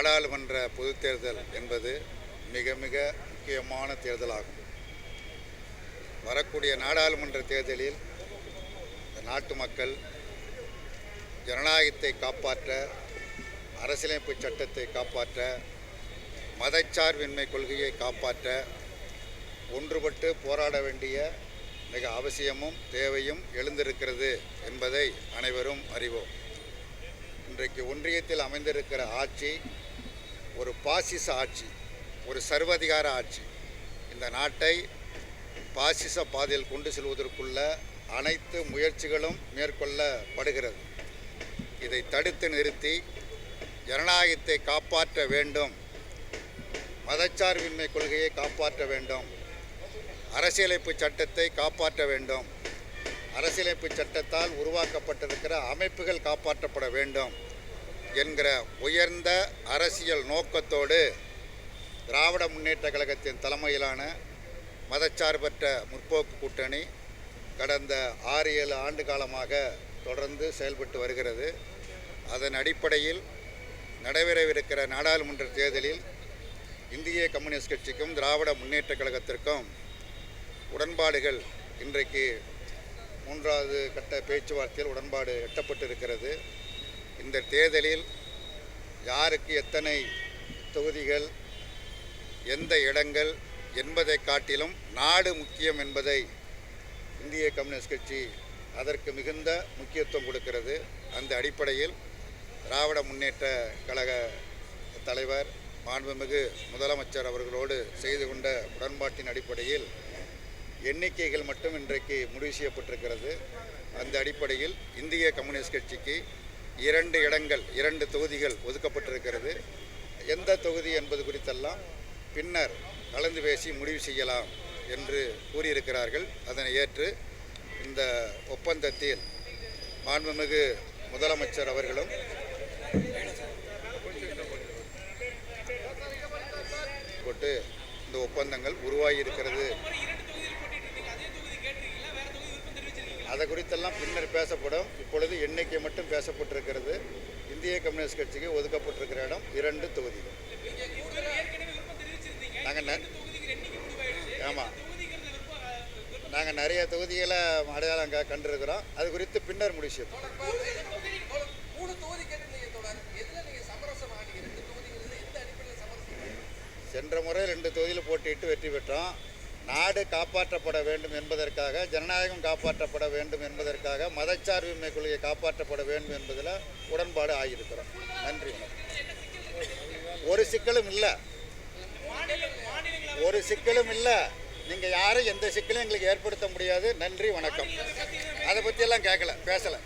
நாடாளுமன்ற பொது தேர்தல் என்பது மிக மிக முக்கியமான தேர்தலாகும். வரக்கூடிய நாடாளுமன்ற தேர்தலில் நாட்டு மக்கள் ஜனநாயகத்தை காப்பாற்ற அரசியலமைப்பு சட்டத்தை காப்பாற்ற மதச்சார்பின்மை கொள்கையை காப்பாற்ற ஒன்றுபட்டு போராட வேண்டிய மிக அவசியமும் தேவையும் எழுந்திருக்கிறது என்பதை அனைவரும் அறிவோம். இன்றைக்கு ஒன்றியத்தில் அமைந்திருக்கிற ஆட்சி ஒரு பாசிச ஆட்சி ஒரு சர்வதிகார ஆட்சி. இந்த நாட்டை பாசிச பாதையில் கொண்டு செல்வதற்குள்ள அனைத்து முயற்சிகளும் மேற்கொள்ளப்படுகிறது. இதை தடுத்து நிறுத்தி ஜனநாயகத்தை காப்பாற்ற வேண்டும். மதச்சார்பின்மை கொள்கையை காப்பாற்ற வேண்டும். அரசியலமைப்பு சட்டத்தை காப்பாற்ற வேண்டும். அரசியலமைப்பு சட்டத்தால் உருவாக்கப்பட்டிருக்கிற அமைப்புகள் காப்பாற்றப்பட வேண்டும். என்கிற உயர்ந்த அரசியல் நோக்கத்தோடு திராவிட முன்னேற்ற கழகத்தின் தலைமையிலான மதச்சார்பற்ற முற்போக்கு கூட்டணி கடந்த ஆறு ஏழு ஆண்டு காலமாக தொடர்ந்து செயல்பட்டு வருகிறது. அதன் அடிப்படையில் நடைபெறவிருக்கிற நாடாளுமன்ற தேர்தலில் இந்திய கம்யூனிஸ்ட் கட்சிக்கும் திராவிட முன்னேற்ற கழகத்திற்கும் உடன்பாடுகள் இன்றைக்கு மூன்றாவது கட்ட பேச்சுவார்த்தையில் உடன்பாடு எட்டப்பட்டிருக்கிறது. இந்த தேர்தலில் யாருக்கு எத்தனை தொகுதிகள் எந்த இடங்கள் என்பதை காட்டிலும் நாடு முக்கியம் என்பதை இந்திய கம்யூனிஸ்ட் கட்சி அதற்கு மிகுந்த முக்கியத்துவம் கொடுக்கிறது. அந்த அடிப்படையில் திராவிட முன்னேற்ற கழக தலைவர் மாண்புமிகு முதலமைச்சர் அவர்களோடு செய்து கொண்ட உடன்பாட்டின் அடிப்படையில் எண்ணிக்கைகள் மட்டும் இன்றைக்கு முடிவு செய்யப்பட்டிருக்கிறது. அந்த அடிப்படையில் இந்திய கம்யூனிஸ்ட் கட்சிக்கு இரண்டு இடங்கள் இரண்டு தொகுதிகள் ஒதுக்கப்பட்டிருக்கிறது. எந்த தொகுதி என்பது குறித்தெல்லாம் பின்னர் கலந்து பேசி முடிவு செய்யலாம் என்று கூறியிருக்கிறார்கள். அதனை ஏற்று இந்த ஒப்பந்தத்தில் மாண்புமிகு முதலமைச்சர் அவர்களும் போட்டு இந்த ஒப்பந்தங்கள் உருவாகி அதை குறித்தெல்லாம் பின்னர் பேசப்படும். இப்பொழுது எண்ணிக்கை மட்டும் பேசப்பட்டிருக்கிறது. இந்திய கம்யூனிஸ்ட் கட்சிக்கு ஒதுக்கப்பட்டிருக்கிற இடம் இரண்டு தொகுதிகள். நாங்கள் ஆமாம் நாங்கள் நிறைய தொகுதிகளை அடையாளம் கண்டிருக்கிறோம். அது குறித்து பின்னர் முடிவு சென்ற முறை ரெண்டு தொகுதியில் போட்டியிட்டு வெற்றி பெற்றோம். நாடு காப்பாற்றப்பட வேண்டும் என்பதற்காக ஜனநாயகம் காப்பாற்றப்பட வேண்டும் என்பதற்காக மதச்சார்பின்மை கொள்கை காப்பாற்றப்பட வேண்டும் என்பதில் உடன்பாடு ஆகியிருக்கிறோம். நன்றி ஒரு சிக்கலும் இல்லை. ஒரு சிக்கலும் இல்லை. நீங்கள் யாரும் எந்த சிக்கலும் எங்களுக்கு ஏற்படுத்த முடியாது. நன்றி வணக்கம். அதை பற்றியெல்லாம் கேட்கல பேசலை.